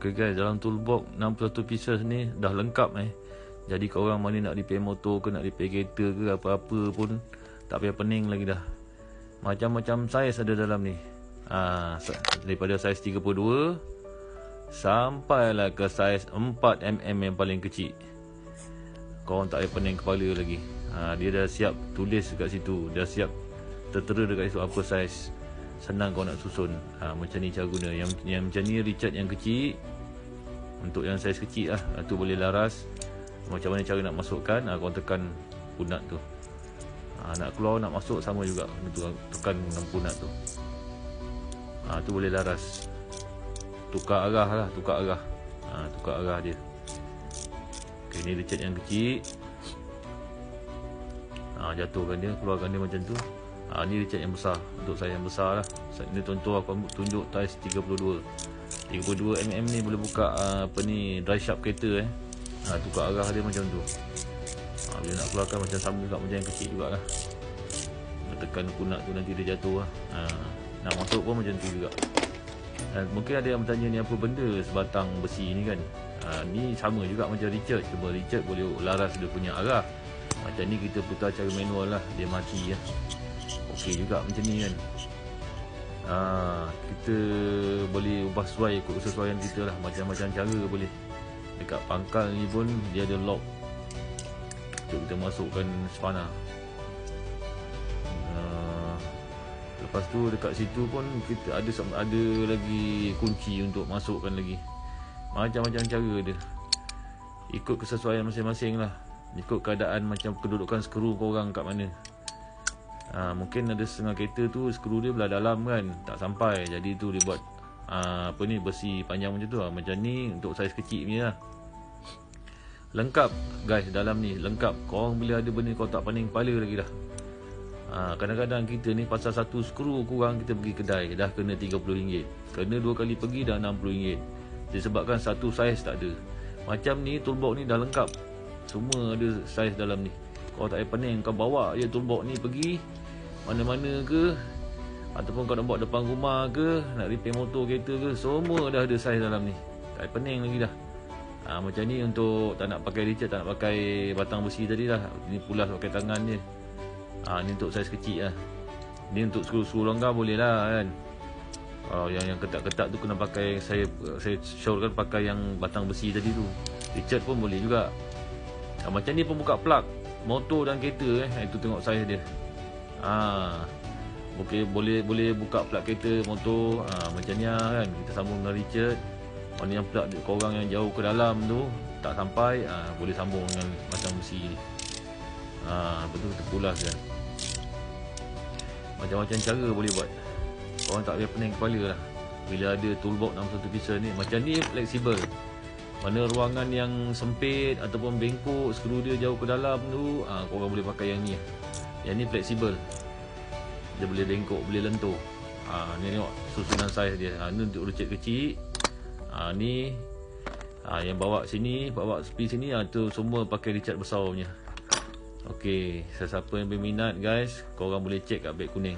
Okay guys, dalam toolbox 61 pieces ni dah lengkap eh. Jadi korang mana nak repair motor ke nak repair kereta ke apa-apa pun tak payah pening lagi dah. Macam-macam saiz ada dalam ni. Ha, daripada saiz 32 sampailah ke saiz 4mm yang paling kecil. Korang tak payah pening kepala lagi. Ha, dia dah siap tulis dekat situ. Dah siap tertera dekat situ apa saiz senang kau nak susun ha, macam ni cara guna. Yang, yang macam ni Richard yang kecil untuk yang saiz kecil lah ha, tu boleh laras. Macam mana cara nak masukkan ha, kau tekan punat tu. Ha, nak keluar nak masuk sama juga. Tu, tekan dengan punat tu. Ha, tu boleh laras. Tukar arah lah tukar arah. Ha, tukar arah dia. Ok ni Richard yang kecil. Ha, jatuhkan dia keluarkan dia macam tu ha, Ni Richard yang besar. Untuk saya yang besar lah. Ini contoh aku tunjuk Taiz 32 32mm ni boleh buka uh, Apa ni Dry sharp kereta eh. Ha, Tukar arah dia macam tu. Ha, Bila nak keluarkan macam sama juga Macam yang kecil juga lah Tekan kunak tu nanti dia jatuh lah. Ha, Nak masuk pun macam tu juga. Dan mungkin ada yang bertanya ni apa benda sebatang besi ni kan? Ha, Ni sama juga macam Richard. Cuma Richard boleh laras dia punya arah. Macam ni kita putar cara manual lah. Dia mati lah okey juga macam ni kan. Ha, kita boleh ubah sesuai ikut kesesuaian kita lah. Macam-macam cara boleh. Dekat pangkal ni pun dia ada lock. Untuk kita masukkan spana ha, lepas tu dekat situ pun kita ada ada lagi kunci untuk masukkan lagi. Macam-macam cara dia. Ikut kesesuaian masing-masing lah. Ikut keadaan macam kedudukan skru korang kat mana ha, mungkin ada setengah kereta tu skru dia belah dalam kan tak sampai. Jadi tu dia buat ha, apa ni besi panjang macam tu lah. macam ni untuk saiz kecil punya lah. Lengkap guys dalam ni. Lengkap. Korang bila ada benda kau tak paning kepala lagi dah. Ha, kadang-kadang kita ni pasal satu skru kurang kita pergi kedai. Dah kena RM30 kena dua kali pergi dah RM60 disebabkan satu saiz tak ada. Macam ni toolbox ni dah lengkap. Semua ada saiz dalam ni kau tak payah pening kau bawa je toolbox ni pergi mana-mana ke ataupun kau nak buat depan rumah ke nak repair motor kereta ke semua dah ada saiz dalam ni. Tak pening lagi dah. Ha, macam ni untuk tak nak pakai Richard tak nak pakai batang besi tadi lah. Ni pulas pakai tangan je ha, ni untuk saiz kecil lah. Ni untuk skru-skru longgar boleh lah kan? Oh, yang yang ketat-ketat tu kena pakai saya saya syorkan pakai yang batang besi tadi tu. Richard pun boleh juga. Ha, macam ni pembuka plug motor dan kereta eh itu tengok saiz dia. Ha. Okey, boleh boleh buka plug kereta, motor, ha, macam ni lah kan. Kita sambung dengan Richard. Mana yang plug korang yang jauh ke dalam tu tak sampai, ha, boleh sambung dengan macam ni. Ha, betul kita pulas kan. Macam-macam cara boleh buat. Korang tak payah pening kepala lah. Bila ada toolbox 61 pieces ni, macam ni fleksibel. Mana ruangan yang sempit ataupun bengkok, skru dia jauh ke dalam tu, ha, korang boleh pakai yang ni. Yang ni fleksibel. Dia boleh bengkok, boleh lentur. Ha, ni tengok susunan saiz dia. Ha, ni untuk rucit kecil. Ha, ni ha, yang bawa sini, bawa sepi sini, ha, tu semua pakai Richard besar punya. Okey, sesiapa yang berminat guys, korang boleh check kat beg kuning.